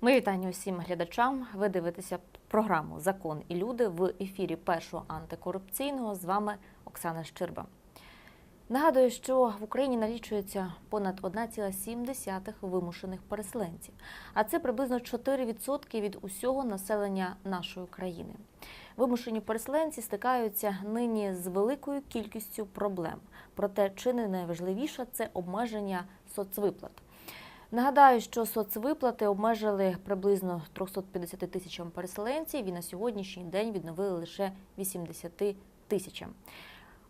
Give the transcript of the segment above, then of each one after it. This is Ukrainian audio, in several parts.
Ми вітання усім глядачам. Ви дивитеся програму Закон і люди в ефірі першого антикорупційного. З вами Оксана Щирба. Нагадую, що в Україні налічується понад 1,7 вимушених переселенців, а це приблизно 4% від усього населення нашої країни. Вимушені переселенці стикаються нині з великою кількістю проблем. Проте чи не найважливіше це обмеження соцвиплат. Нагадаю, що соцвиплати обмежили приблизно 350 тисячам переселенців і на сьогоднішній день відновили лише 80 тисячам.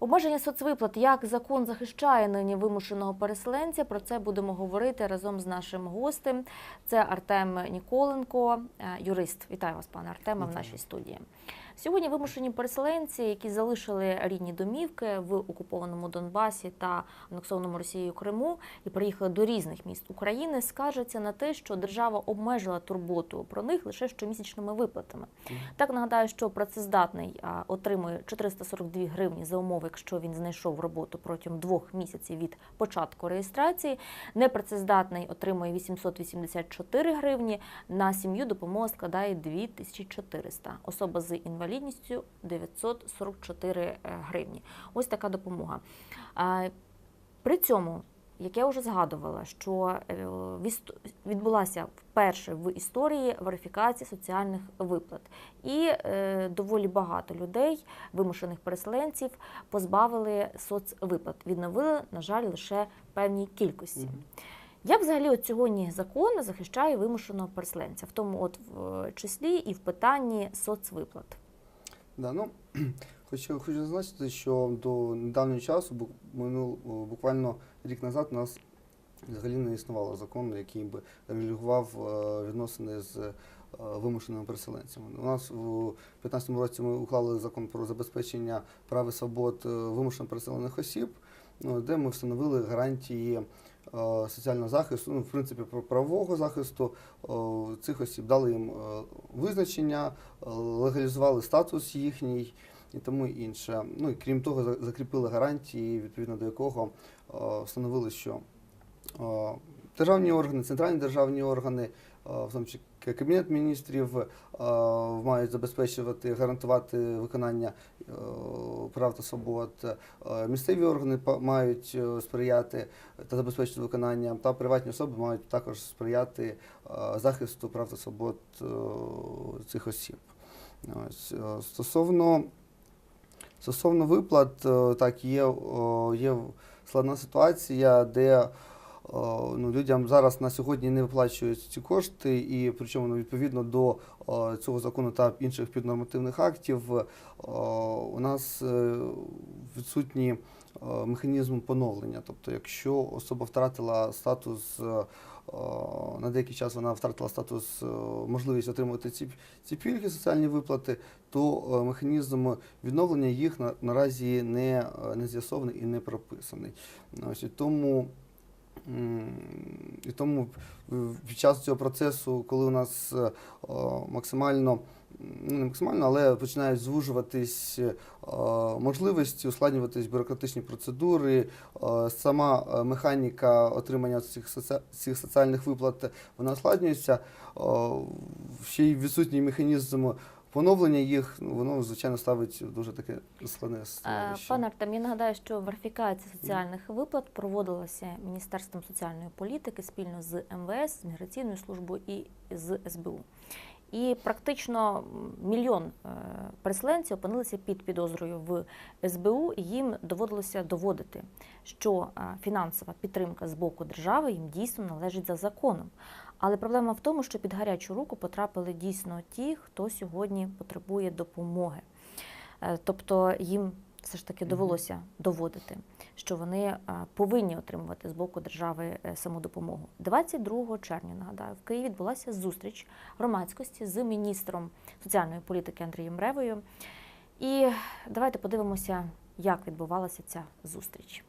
Обмеження соцвиплат, як закон захищає нині вимушеного переселенця. Про це будемо говорити разом з нашим гостем. Це Артем Ніколенко, е, юрист. Вітаю вас, пане Артеме, в нашій студії. Сьогодні вимушені переселенці, які залишили рідні домівки в окупованому Донбасі та анексованому Росією Криму і приїхали до різних міст України, скаржаться на те, що держава обмежила турботу про них лише щомісячними виплатами. Так нагадаю, що працездатний а, отримує 442 гривні за умови, якщо він знайшов роботу протягом двох місяців від початку реєстрації. Непрацездатний отримує 884 гривні. На сім'ю допомога складає 2400. Особа з інвалідністю 944 гривні. Ось така допомога. При цьому, як я вже згадувала, що е, відбулася вперше в історії верифікація соціальних виплат, і е, доволі багато людей, вимушених переселенців, позбавили соцвиплат. Відновили, на жаль, лише певній кількості. Як взагалі от сьогодні закон захищає вимушеного переселенця, в тому от в числі і в питанні соцвиплат? Да, ну, хочу, хочу зазначити, що до недавнього часу, бу- минул, буквально рік назад, у нас взагалі не існувало закону, який би регулював е, відносини з е, вимушеними переселенцями. У нас у 2015 році ми уклали закон про забезпечення прав і свобод е, вимушено переселених осіб, ну, де ми встановили гарантії соціального захисту, ну, в принципі, правового захисту цих осіб, дали їм визначення, легалізували статус їхній і тому інше. Ну і крім того, за- закріпили гарантії, відповідно до якого е, встановили, що е, державні органи, центральні державні органи, е, в тому числі Кабінет міністрів, мають забезпечувати, гарантувати виконання прав та свобод. Місцеві органи мають сприяти та забезпечити виконання, та приватні особи мають також сприяти захисту прав та свобод цих осіб. Ось, стосовно, стосовно виплат, е, так, є, є складна ситуація, де ну, людям зараз на сьогодні не виплачують ці кошти, і причому ну, відповідно до цього закону та інших піднормативних актів у нас е, відсутні е, механізм поновлення. Тобто, якщо особа втратила статус, е, на деякий час вона втратила статус, е, можливість отримувати ці, ці пільги, соціальні виплати, то е, механізм відновлення їх на, наразі не, е, не з'ясований і не прописаний. Ось, і тому І тому під час цього процесу, коли у нас е, максимально, не максимально, але починають звужуватись е, можливості, ускладнюватись бюрократичні процедури, е, сама е, механіка отримання цих, цих соціальних виплат вона ускладнюється. Ще й відсутній механізм поновлення їх, ну, воно звичайно ставить дуже таке складне становище. Пане Артем, я нагадаю, що верифікація соціальних виплат проводилася Міністерством соціальної політики спільно з МВС, з міграційною службою і з СБУ. І практично мільйон е, переселенців опинилися під підозрою в СБУ, і їм доводилося доводити, що е, фінансова підтримка з боку держави їм дійсно належить за законом. Але проблема в тому, що під гарячу руку потрапили дійсно ті, хто сьогодні потребує допомоги. Е, Тобто їм все ж таки довелося доводити, що вони е, повинні отримувати з боку держави е, самодопомогу. 22 червня, нагадаю, в Києві відбулася зустріч громадськості з міністром соціальної політики Андрієм Ревою. І давайте подивимося, як відбувалася ця зустріч.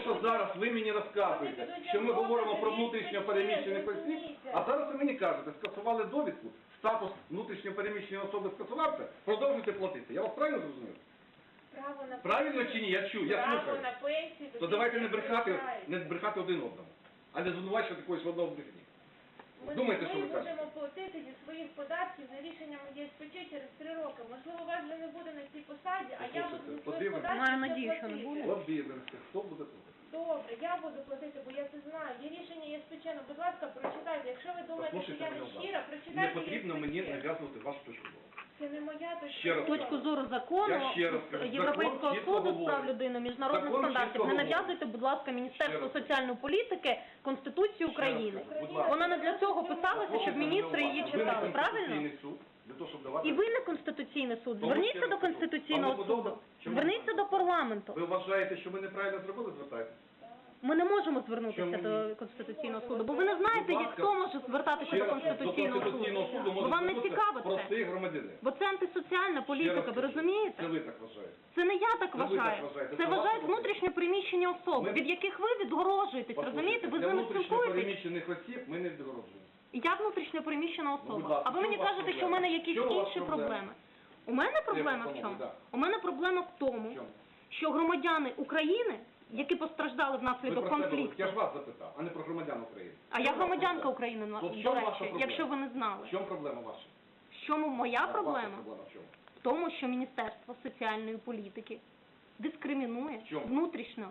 Що зараз ви мені розказуєте, що ми говоримо про внутрішньо переміщених осіб, а зараз ви мені кажете, скасували довідку, статус внутрішньо переміщеної особи скасувався, продовжуйте платити. Я вас правильно зрозумів? Право на Правильно чи ні? Я чую, я право слухаю. на пенсію. То давайте не брехати, не брехати один одному, а не звинувачувати когось в одному брехні. Ми, Думайте, ми що ви кажете. будемо платити зі своїх податків за рішенням ЄСПЧ через три роки. Можливо, вас вже не буде на цій посаді, а я буду зі своїх Подивимось. податків Маю це надію, що не платити. буде. Подивимося, хто буде тут. Добре, я буду платити, бо я це знаю. Є рішення ЄСПЧ, ну, будь ласка, прочитайте. Якщо ви думаєте, що Послухайте я мене не уважно. щира, Не прочитайте потрібно ЄСПЧ. мені нав'язувати вашу точку зору. Це не моя точка Ще раз зору. Точку зору закону Я ще раз кажу, Європейського закон чітко суду з прав говорить. людини, міжнародних Закон стандартів. Не говорить. нав'язуйте, будь ласка, Міністерство раз. соціальної політики Конституцію України. Ще раз, будь ласка. Вона не для цього писалася, щоб міністри її читали, правильно? Суд, для того, щоб давати... І ви не Конституційний суд. Тому Зверніться до кажу, Конституційного суду. Чому? Зверніться до парламенту. Ви вважаєте, що ми неправильно зробили, звертайтеся? Ми не можемо звернутися Чому до Конституційного суду, бо ви не знаєте, Будь і ласка, хто може звертатися Ще до раз, Конституційного до Конституційного суду суду. Бо може вам не звернутися цікаво це. простий громадянин. Бо це антисоціальна Ще політика, раз ви кажу, розумієте? Це ви так вважаєте. Це не я так Це ви так вважаю. вважаєте, Це це вважають ваша внутрішньо переміщені особи, Ми- від яких ви відгорожуєтесь, розумієте? Ви з для ними внутрішньо спілкуєтесь. переміщених осіб ми не відгороджуємо. Я внутрішньо переміщена Ну, будь особа. ласка, А ви що мені у вас кажете, що в проблема? мене якісь Що у вас інші проблема? проблеми. У мене проблема в чому? да. У мене проблема в тому, В чому? що громадяни України, які постраждали Ви внаслідок себе, конфлікту, я ж вас запитав, а не про громадян України. а я громадянка? України, на- в до чому ваша речі, проблема? якщо ви не знали. В чому проблема ваша? В чому моя проблема? Ваша проблема в чому? В тому, що Міністерство соціальної політики дискримінує В чому? внутрішньо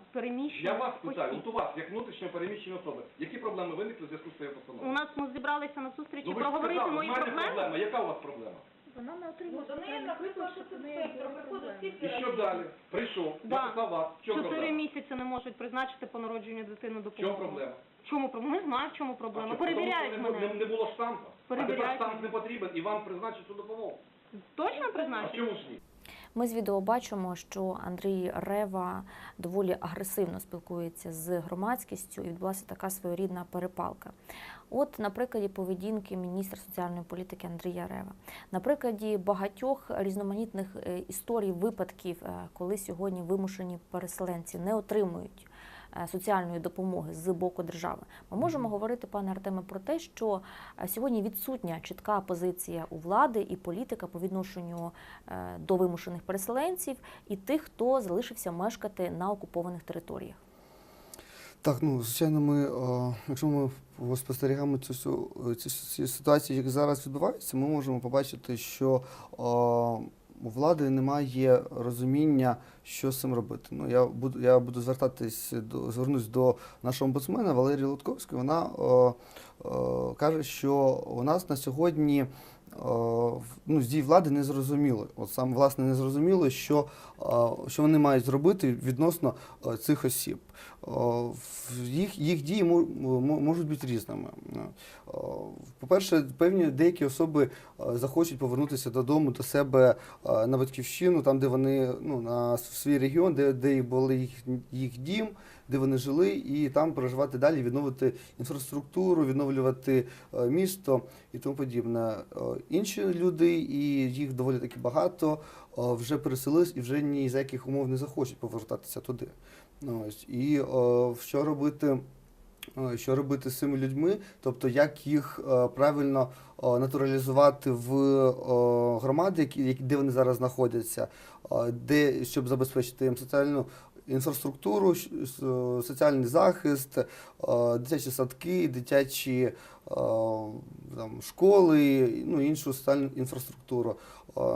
Я вас питаю, осіб. от у вас, як внутрішньо переміщені особи, які проблеми виникли в зв'язку з цією У нас ми зібралися на зустрічі Ну ви ж проговорити сказали, мої в мене проблеми. проблема. Яка у вас проблема? Вона не Ну, до неї, наприклад, інспектор приходить проблеми. І що разів? далі? Прийшов, Да. написав вас. В чому Чотири проблема? місяці не можуть призначити по народженню дитини В чому допомогу. проблема? В чому проблема? Не знаю, в чому проблема. А що, Перевіряють тому що не, мене. не, не було штампа. А тепер штамп мене. не потрібен і вам призначить цю допомогу. Точно А призначить? чому ж ні? Ми з відео бачимо, що Андрій Рева доволі агресивно спілкується з громадськістю, і відбулася така своєрідна перепалка. От на прикладі поведінки міністра соціальної політики Андрія Рева, на прикладі багатьох різноманітних е, історій, випадків, е, коли сьогодні вимушені переселенці не отримують соціальної допомоги з боку держави. Ми можемо говорити, пане Артеме, про те, що е, сьогодні відсутня чітка позиція у влади і політика по відношенню е, до вимушених переселенців і тих, хто залишився мешкати на окупованих територіях. Так, ну звичайно, ми, е, якщо ми спостерігаємо цю, цю, цю ситуацію, як зараз відбувається, ми можемо побачити, що е, у влади немає розуміння, що з цим робити. Ну, я буду, я буду звертатись до звернусь до нашого омбудсмена Валерії Лутковської. Вона о, о, каже, що у нас на сьогодні. Е, Ну, з дій влади не зрозуміло. От саме власне не зрозуміло, що, е, що вони мають зробити відносно е, цих осіб. Їх, їх дії мо- мо- можуть бути різними. По-перше, певні деякі особи захочуть повернутися додому до себе на батьківщину, там, де вони ну, на свій регіон, де, де були їх, їх дім, де вони жили, і там проживати далі, відновити інфраструктуру, відновлювати е, місто і тому подібне. Е, Інші люди, і їх доволі таки багато, е, вже переселились і вже ні за яких умов не захочуть повертатися туди. І що робити? Що робити з цими людьми, тобто як їх правильно натуралізувати в громади, де вони зараз знаходяться, де щоб забезпечити їм соціальну інфраструктуру, соціальний захист, е, дитячі садки, дитячі е, там, школи, ну іншу соціальну інфраструктуру. Е,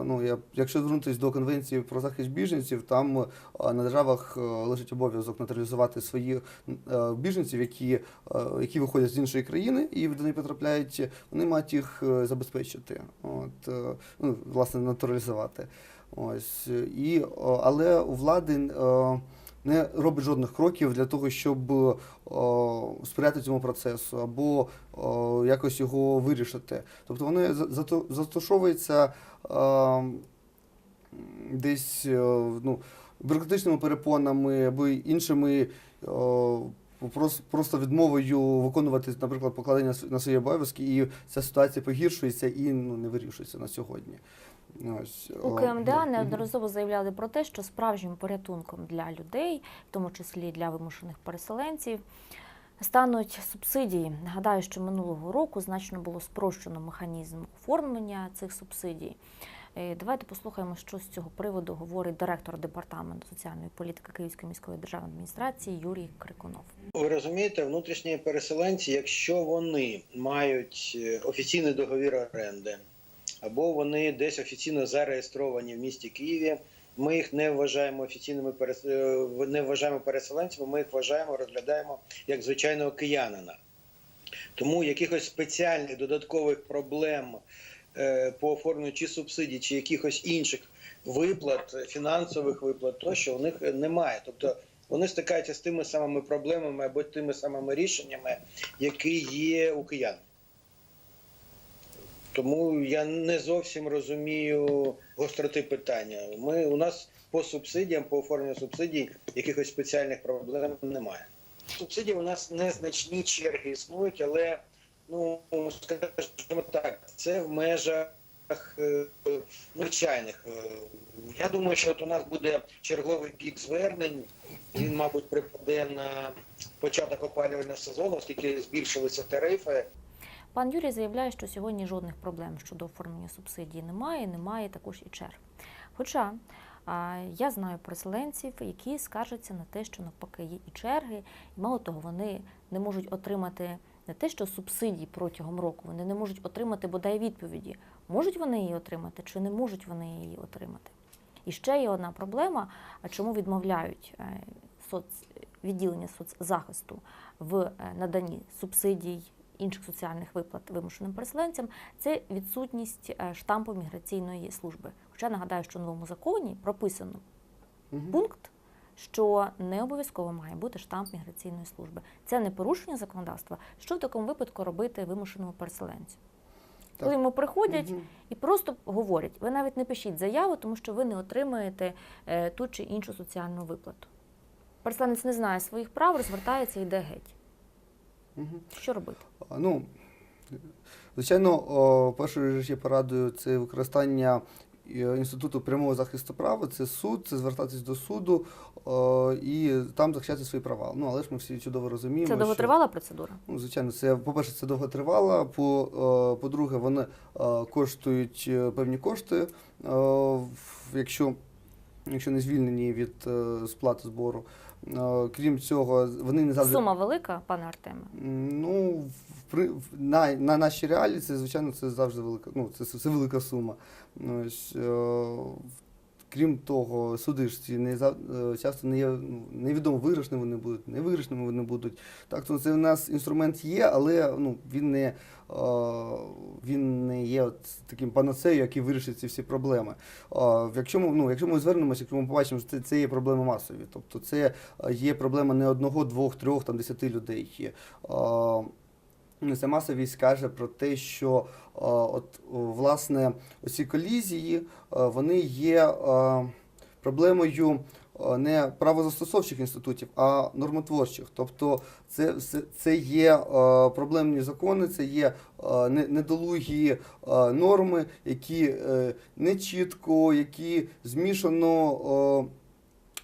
Ну, я, якщо звернутися до конвенції про захист біженців, там на державах лежить обов'язок натуралізувати своїх біженців, які, які виходять з іншої країни і до неї потрапляють, вони мають їх забезпечити, от, ну, власне, натуралізувати. Ось, і, але у влади не робить жодних кроків для того, щоб о, сприяти цьому процесу або о, якось його вирішити. Тобто вони застосовуються е, десь е, ну, бюрократичними перепонами або іншими. о, просто відмовою виконувати, наприклад, покладення на свої обов'язки, і ця ситуація погіршується і ну, не вирішується на сьогодні. Ось, У КМДА неодноразово заявляли про те, що справжнім порятунком для людей, в тому числі для вимушених переселенців, стануть субсидії. Нагадаю, що минулого року значно було спрощено механізм оформлення цих субсидій. Е, Давайте послухаємо, що з цього приводу говорить директор департаменту соціальної політики Київської міської державної адміністрації Юрій Крикунов. Ви розумієте, внутрішні переселенці, якщо вони мають е, офіційний договір оренди, або вони десь офіційно зареєстровані в місті Києві, ми їх не вважаємо офіційними е, не вважаємо переселенцями, ми їх вважаємо, розглядаємо як звичайного киянина. Тому якихось спеціальних додаткових проблем е, по оформленню чи субсидій, чи якихось інших виплат, фінансових виплат, тощо у них немає. Тобто вони стикаються з тими самими проблемами або тими самими рішеннями, які є у киян. Тому я не зовсім розумію гостроти питання. Ми у нас по субсидіям, по оформленню субсидій, якихось спеціальних проблем немає. Субсидії у нас незначні черги існують, але ну скажімо так, це в межах е, звичайних. Е, Я думаю, що от у нас буде черговий пік звернень. Він, мабуть, припаде на початок опалювального сезону, оскільки збільшилися тарифи. Пан Юрій заявляє, що сьогодні жодних проблем щодо оформлення субсидій немає, немає також і черг. Хоча я знаю переселенців, які скаржаться на те, що навпаки є і черги, і мало того, вони не можуть отримати не те, що субсидії протягом року, вони не можуть отримати бодай відповіді, можуть вони її отримати чи не можуть вони її отримати. І ще є одна проблема, чому відмовляють е, соц... відділення соцзахисту в е, наданні субсидій інших соціальних виплат вимушеним переселенцям, це відсутність е, штампу міграційної служби. Хоча нагадаю, що в новому законі прописано Мгм. пункт, що не обов'язково має бути штамп міграційної служби. Це не порушення законодавства. Що в такому випадку робити вимушеному переселенцю? Так. Коли йому приходять Мгм. і просто говорять: ви навіть не пишіть заяву, тому що ви не отримаєте е, ту чи іншу соціальну виплату. Переселенець не знає своїх прав, розвертається і йде геть. Мгм. Що робити? Ну, звичайно, о, першою ж я порадую це використання е, інституту прямого захисту права, це суд, це звертатись до суду о, і там захищати свої права. Ну, але ж ми всі чудово розуміємо. Це що- довготривала процедура? Ну, звичайно, це по-перше, це довго тривало. По, е, по-друге, вони е, коштують е, певні кошти, в- якщо, якщо не звільнені від е, сплати збору. Е, Крім цього, вони не завжди Сума велика, пане Артеме. Ну, при- на, на наші реалії це, звичайно, це завжди велика, ну, це, це велика сума. Ну, е, крім того, суди ж ці не е, часто не є невідомо виграшними вони будуть, не виграшними вони будуть. Так, то це в нас інструмент є, але ну, він не. е, Він не є таким панацею, який вирішить ці всі проблеми. Е, Якщо ми, ну, якщо ми звернемося, якщо ми побачимо, що це, це є проблеми масові, тобто це є проблема не одного, двох, трьох, там десяти людей. Ну, масовість каже про те, що е, от власне оці колізії е, вони є е, проблемою не правозастосовчих інститутів, а нормотворчих. Тобто це, це, є проблемні закони, це є недолугі норми, які не чітко, які змішано.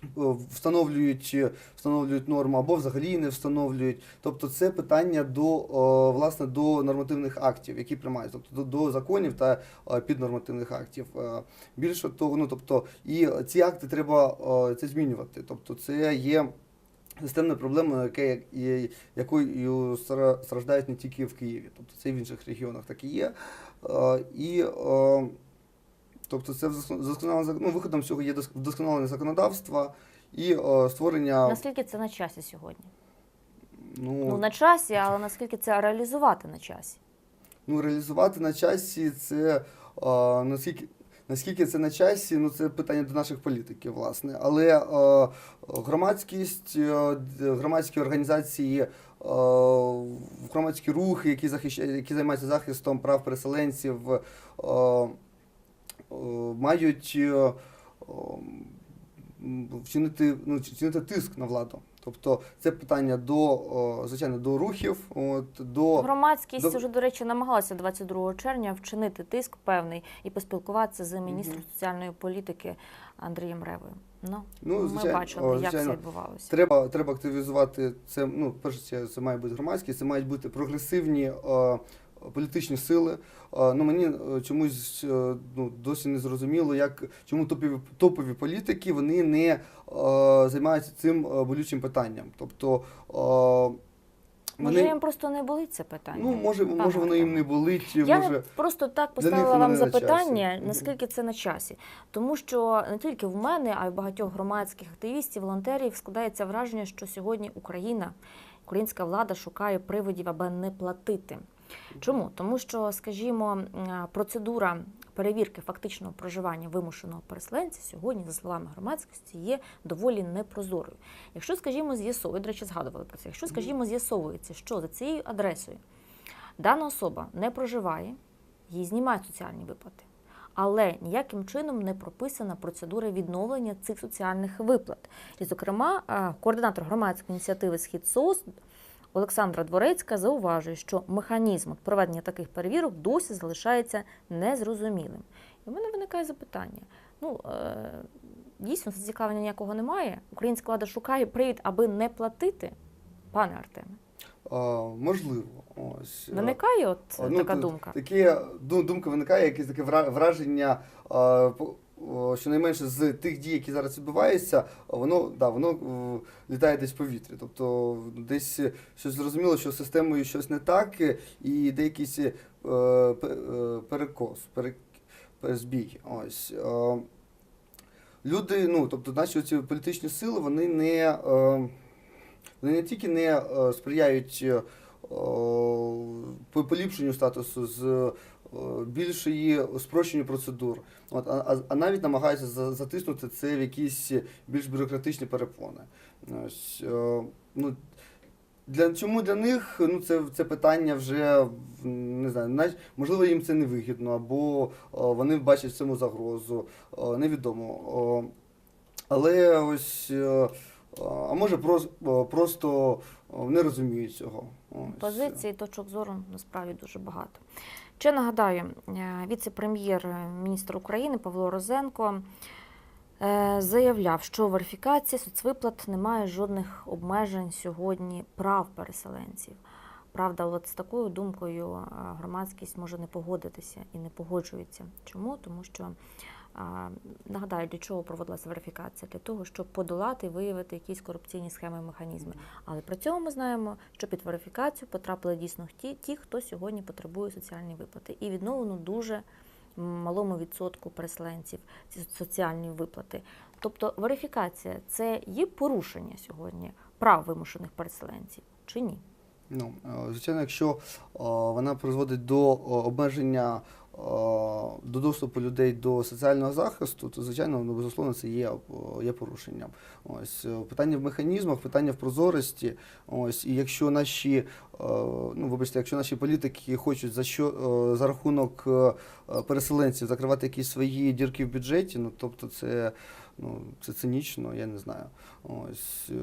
Е, Встановлюють, встановлюють норму або взагалі не встановлюють. Тобто це питання до власне до нормативних актів, які приймаються, тобто до, законів та е, піднормативних актів. Е, Більше того, ну тобто і ці акти треба це змінювати. Тобто це є системна проблема, якою стра- страждають не тільки в Києві, тобто це і в інших регіонах так і є. Е, І е, Тобто це вдосконалення, ну, виходом цього є дос- вдосконалення законодавства і е, створення Наскільки це на часі сьогодні? ну, Ну на часі, але наскільки це реалізувати на часі? ну, реалізувати на часі це е, наскільки. Наскільки це на часі, ну це питання до наших політиків, власне. Але е, громадськість, е, громадські організації, е, громадські рухи, які захищають, які займаються захистом прав переселенців, е, мають е, вчинити, ну, вчинити тиск на владу. Тобто це питання до, звичайно, до рухів, от, до Громадськість до- вже, до речі, намагалася 22 червня вчинити тиск певний і поспілкуватися з міністром Мгм. соціальної політики Андрієм Ревою. Ну, Ну, ми звичайно, бачили, о, як це відбувалося. Треба, треба активізувати це. Ну, перше, це, має бути громадськість, це мають бути прогресивні е, політичні сили. Ну мені е, чомусь е, ну, досі не зрозуміло, як чому топові, топові політики вони не е, займаються цим болючим питанням. Тобто е, Може, їм просто не болить це питання? ну може, Пане може воно їм не болить, Я може. просто так поставила вам на запитання, Мгм. наскільки це на часі. Тому що не тільки в мене, а й в багатьох громадських активістів, волонтерів складається враження, що сьогодні Україна, українська влада шукає приводів, аби не платити. Чому? Тому що, скажімо, процедура перевірки фактичного проживання вимушеного переселенця сьогодні, за словами громадськості, є доволі непрозорою. Якщо, скажімо, з'ясовує, до речі, згадували про це, якщо, скажімо, з'ясовується, що за цією адресою дана особа не проживає, їй знімають соціальні виплати. Але ніяким чином не прописана процедура відновлення цих соціальних виплат. І, зокрема, е, координатор громадської ініціативи Схід СОС Олександра Дворецька зауважує, що механізм проведення таких перевірок досі залишається незрозумілим. І в мене виникає запитання: ну е, дійсно зацікавлення ніякого немає. Українська влада шукає привід, аби не платити, пане Артеме. е, можливо, ось е, Виникає от ну, така думка. Таке ду- думка виникає, якесь таке вра- враження, о, щонайменше з тих дій, які зараз відбуваються, воно да, воно е, літає десь в повітрі. Тобто десь щось зрозуміло, що з системою щось не так, е, і йде якийсь е, перекос, пере- перезбій. Ось. Люди, ну тобто, наші ці політичні сили, вони не, вони не тільки не сприяють поліпшенню статусу з е, більшої спрощенню процедур, от, а, а- навіть намагаються за- затиснути це в якісь більш бюрократичні перепони. Ось, е, ну, для, чому для них ну, це, це питання вже не знаю, навіть, можливо, їм це не вигідно, або е, вони бачать в цьому загрозу, е, невідомо. Але ось, а може прос- просто не розуміють цього. Ось. Позицій, точок зору насправді дуже багато. Ще нагадаю, е, віце-прем'єр е, України Павло Розенко е, заявляв, що верифікація соцвиплат не має жодних обмежень сьогодні прав переселенців. Правда, от з такою думкою громадськість може не погодитися і не погоджується. Чому? Тому що нагадаю, для чого проводилася верифікація? Для того, щоб подолати і виявити якісь корупційні схеми і механізми. Але при цьому ми знаємо, що під верифікацію потрапили дійсно ті, ті, хто сьогодні потребує соціальні виплати. І відновлено дуже малому відсотку переселенців ці соціальні виплати. Тобто верифікація це є порушення сьогодні прав вимушених переселенців чи ні? Ну, е, звичайно, якщо е, вона призводить до е, обмеження до доступу людей до соціального захисту, то звичайно, ну, безусловно, це є, е, є порушенням. Ось е, питання в механізмах, питання в прозорості. Ось і якщо наші, е, ну вибачте, якщо наші політики хочуть за що за рахунок переселенців закривати якісь свої дірки в бюджеті, ну тобто це. Ну, це цинічно, я не знаю. Ось е,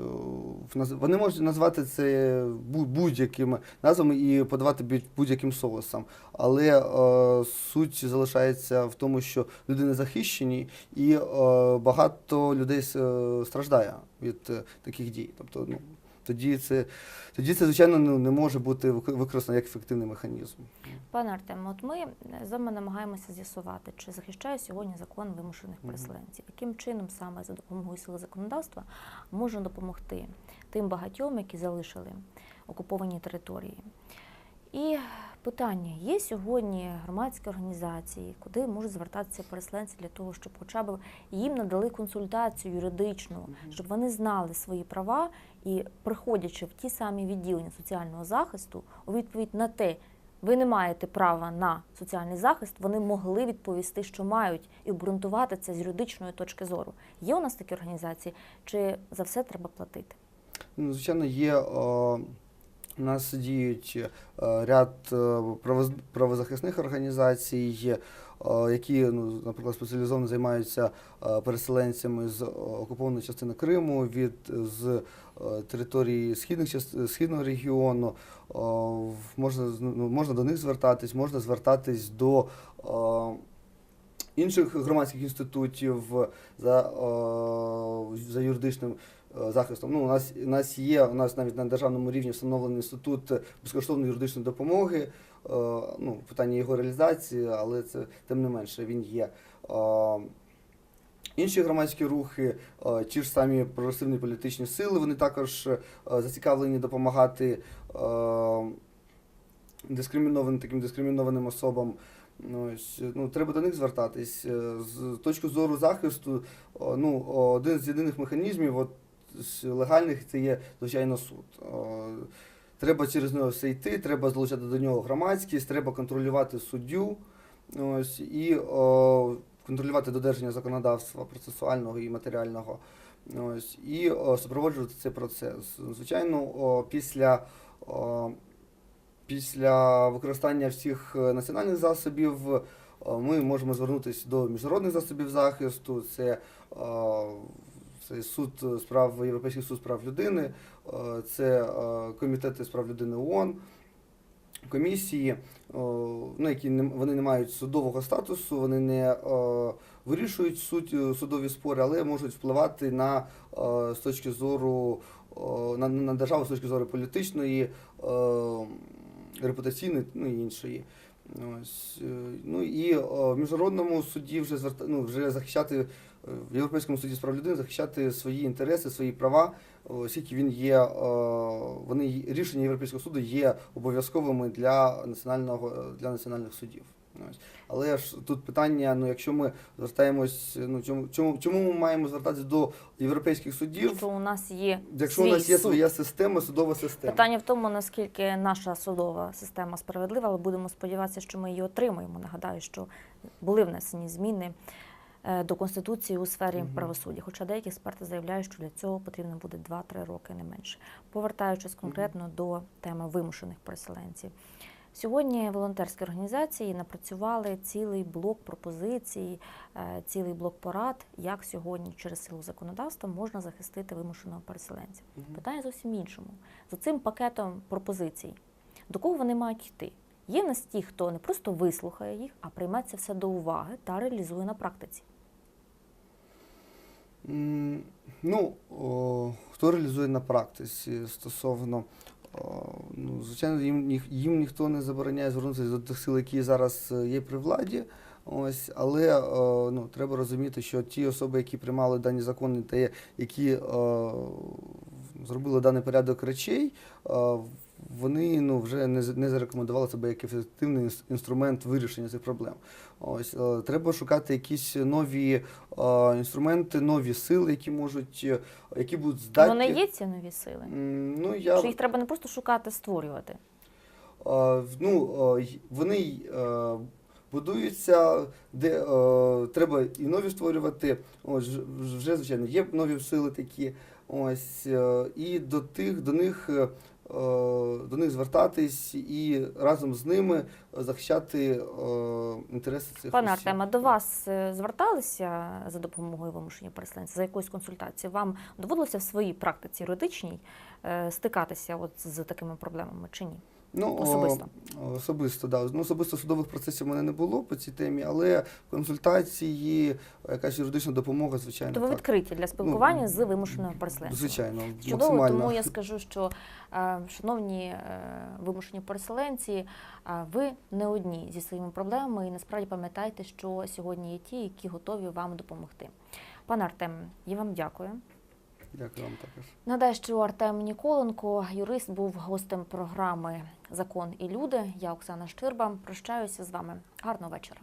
вони можуть назвати це бу- будь-якими назвами і подавати будь- будь-яким соусом. Але е, суть залишається в тому, що люди не захищені, і е, багато людей е, страждає від е, таких дій. Тобто, ну тоді це тоді це звичайно ну, не може бути вик- використано як ефективний механізм. Пане Артем, от ми з вами намагаємося з'ясувати, чи захищає сьогодні закон вимушених переселенців, яким чином саме за допомогою сили законодавства можна допомогти тим багатьом, які залишили окуповані території. І питання: є сьогодні громадські організації, куди можуть звертатися переселенці для того, щоб хоча б їм надали консультацію юридичну, щоб вони знали свої права і, приходячи в ті самі відділення соціального захисту, у відповідь на те, ви не маєте права на соціальний захист, вони могли відповісти, що мають, і обґрунтувати це з юридичної точки зору. Є у нас такі організації, чи за все треба платити? Ну, звичайно, є. Е, у нас діють е, ряд е, правоз- правозахисних організацій, е, які, ну, наприклад, спеціалізовано займаються переселенцями з окупованої частини Криму, від з території східних східного регіону. Можна ну, можна до них звертатись, можна звертатись до. інших громадських інститутів за, за юридичним захистом. Ну, у нас, у нас є, у нас навіть на державному рівні встановлений інститут безкоштовної юридичної допомоги. Е, ну, питання його реалізації, але це тим не менше він є. Е, Інші громадські рухи, е, ті ж самі прогресивні політичні сили, вони також е, зацікавлені допомагати е, дискримінованим таким дискримінованим особам. Ну, ну, треба до них звертатись. Е, З точки зору захисту, ну, один з єдиних механізмів от, з легальних це є, звичайно, суд. Треба через нього все йти, треба залучати до нього громадськість, треба контролювати суддю ось, і о, контролювати додержання законодавства процесуального і матеріального. Ось, і о, супроводжувати цей процес. Звичайно, о, після, о, після використання всіх е, національних засобів е, ми можемо звернутися до міжнародних засобів захисту. Е, це суд з прав Європейський суд з прав людини, е, це е, комітети з прав людини ООН, комісії, ну, які не, вони не мають судового статусу, вони не е, вирішують суть, е, судові спори, але можуть впливати на е, з точки зору на, на державу з точки зору політичної, е, репутаційної, ну і іншої. Ось, е, ну і в міжнародному суді вже ну, вже захищати е, в Європейському суді з прав людини захищати свої інтереси, свої права, оскільки він є, вони рішення Європейського суду є обов'язковими для національного для національних судів. Але ж тут питання: ну якщо ми звертаємось, ну чому чому чому ми маємо звертатися до європейських судів, Що у нас є якщо свій у нас є суд. своя система, судова система? Питання в тому, наскільки наша судова система справедлива, але будемо сподіватися, що ми її отримаємо. Нагадаю, що були внесені зміни до конституції у сфері Мгм. правосуддя. Хоча деякі експерти заявляють, що для цього потрібно буде 2-3 роки не менше. Повертаючись конкретно до теми вимушених переселенців. Сьогодні волонтерські організації напрацювали цілий блок пропозицій, е, цілий блок порад, як сьогодні через силу законодавства можна захистити вимушеного переселенця. Мгм. Питання зовсім іншому. За цим пакетом пропозицій, до кого вони мають йти? Є в нас ті, хто не просто вислухає їх, а прийме це все до уваги та реалізує на практиці. Ну, о, хто реалізує на практиці стосовно, о, ну, звичайно, їм, їм ніхто не забороняє звернутися до тих сил, які зараз е, є при владі. Ось, але о, ну, треба розуміти, що ті особи, які приймали дані закони та які о, зробили даний порядок речей, о, вони ну, вже не, не зарекомендували себе як ефективний інструмент вирішення цих проблем. Ось, е, треба шукати якісь нові е, інструменти, нові сили, які можуть, е, які будуть здатні. Вони є ці нові сили. Ну, я, Що їх треба не просто шукати, створювати. е, ну, е, вони е, будуються, де е, треба і нові створювати. Ось, вже, звичайно, є нові сили такі. Ось, і до тих, до них. Е, До них звертатись і разом з ними захищати е, інтереси цих Пане осіб. Артема, до вас е, зверталися за допомогою вимушення переселенців, за якоюсь консультацією? Вам доводилося в своїй практиці юридичній стикатися от з такими проблемами чи ні? Ну, Особисто. Особисто, да. Ну, особисто судових процесів у мене не було по цій темі, але консультації, якась юридична допомога, звичайно. То ви так. відкриті для спілкування Ну, з вимушеними переселенцями? Звичайно, Чудово, максимально. тому я скажу, що е, шановні е, вимушені переселенці, е, ви не одні зі своїми проблемами, і насправді пам'ятайте, що сьогодні є ті, які готові вам допомогти. Пане Артем, я вам дякую. Дякую вам також. Нагадаю, що Артем Ніколенко, юрист, був гостем програми Закон і люди. Я Оксана Щирба. Прощаюся з вами. Гарного вечора.